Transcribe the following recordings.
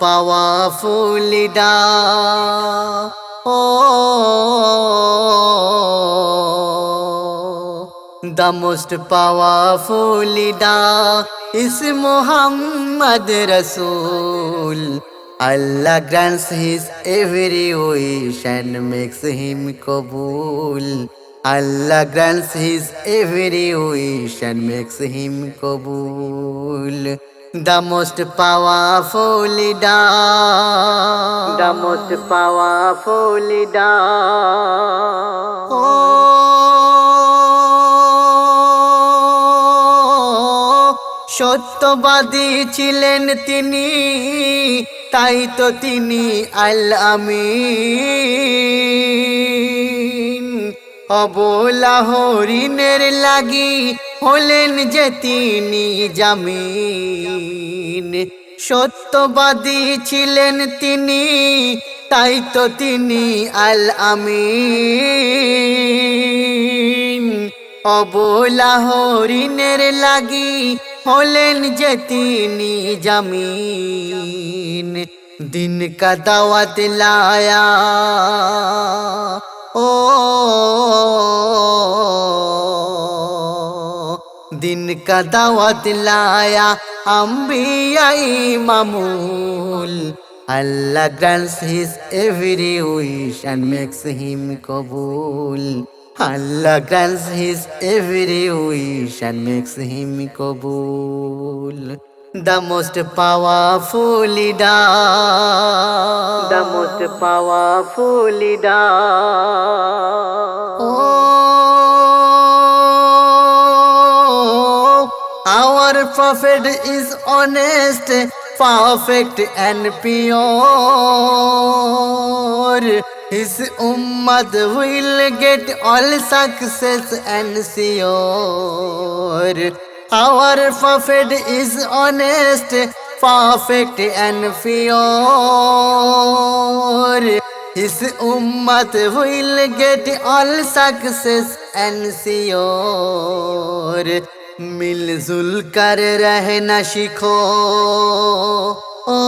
powerful leader. Oh, the most powerful leader is Muhammad Rasul. Allah grants his every wish and makes him Kabul. Allah grants his every wish and makes him Kabul. The most powerful ডা most powerful ডা সত্যবাদী ছিলেন তিনি তাই তো তিনি আল আমি অবলা হরিণের লাগি হলেন যে তিনি জামিন। সত্যবাদী ছিলেন তিনি, তাই তো তিনি আল আমিন অবলা হরিণের লাগি হলেন যে তিনি জামিন। দিন কা দাওয়াত লায়া ও দিন কা দাওয়াত লায়া আম্বিয়াই মামুল। Allah grants his every wish and makes him কবুল। Allah grants his every wish and makes him কবুল। The most powerful leader. The most powerful leader. Oh, our prophet is honest, perfect and pure. His ummah will get all success and sure. Our prophet is honest, perfect and pure. His ummat will get all success and sure. মিলজুল কর রহনা শিখো ও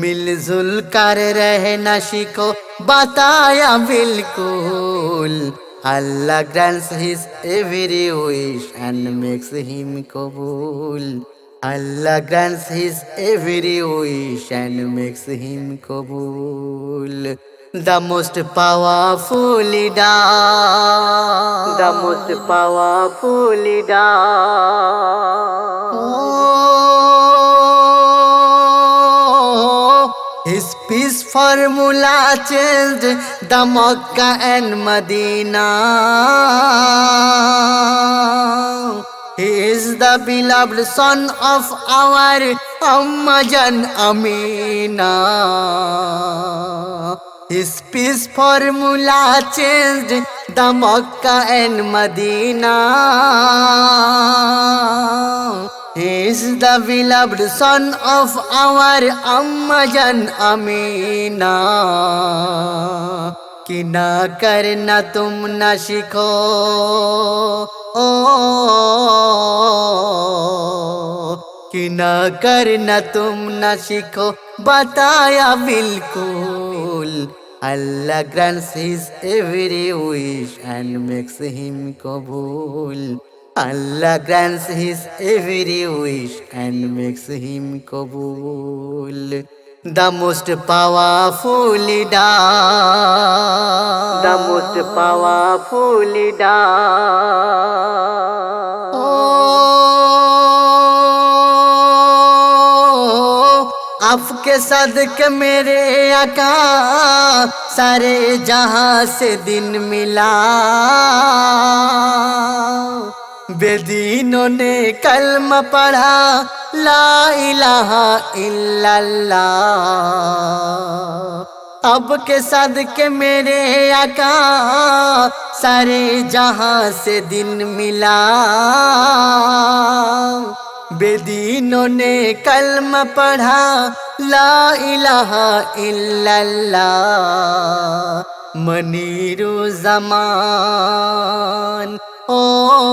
মিলজুল কর রহনা শিখো বাতায়া বিলকুল Allah grants his every wish and makes him Kabul. Allah grants his every wish and makes him Kabul. The most powerful leader. The most powerful leader. Oh, his peace formula changed the Makkah and Medina. He is the beloved son of our Ammajan Amina. His peace formula changed the Makkah and Medina. is the beloved son of our Ammajan Amina. কি না করনা তুম না শিখো ও কি না করনা তুম না শিখো বাতায়া বিলকুল Allah grants his every wish and makes him কবুল Allah grants his every wish and makes him Kabul. The most powerful leader. The most powerful leader. Oh, आपके सदके मेरे आका सारे जहां से दिन मिला बेदीनों ने कलम पढ़ा, ला इलाहा इल्लल्लाह। अब के सदके मेरे आका, सारे जहाँ से दिन मिला। बेदीनों ने कलम पढ़ा, ला इलाहा इल्लल्लाह। मनीरु जमान। ओ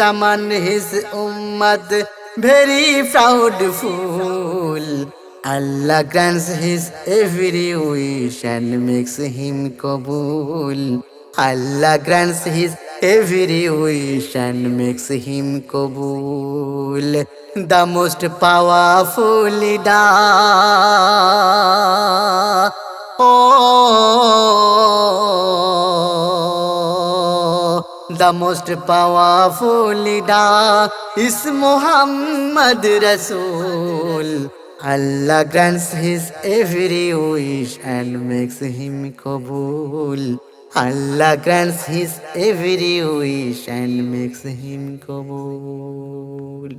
Zaman his ummat very proudful. Allah grants his every wish and makes him Kabul. Allah grants his every wish and makes him Kabul. The most powerful leader. Oh, the most powerful leader is Muhammad Rasul. Allah grants his every wish and makes him Kabul. Allah grants his every wish and makes him Kabul.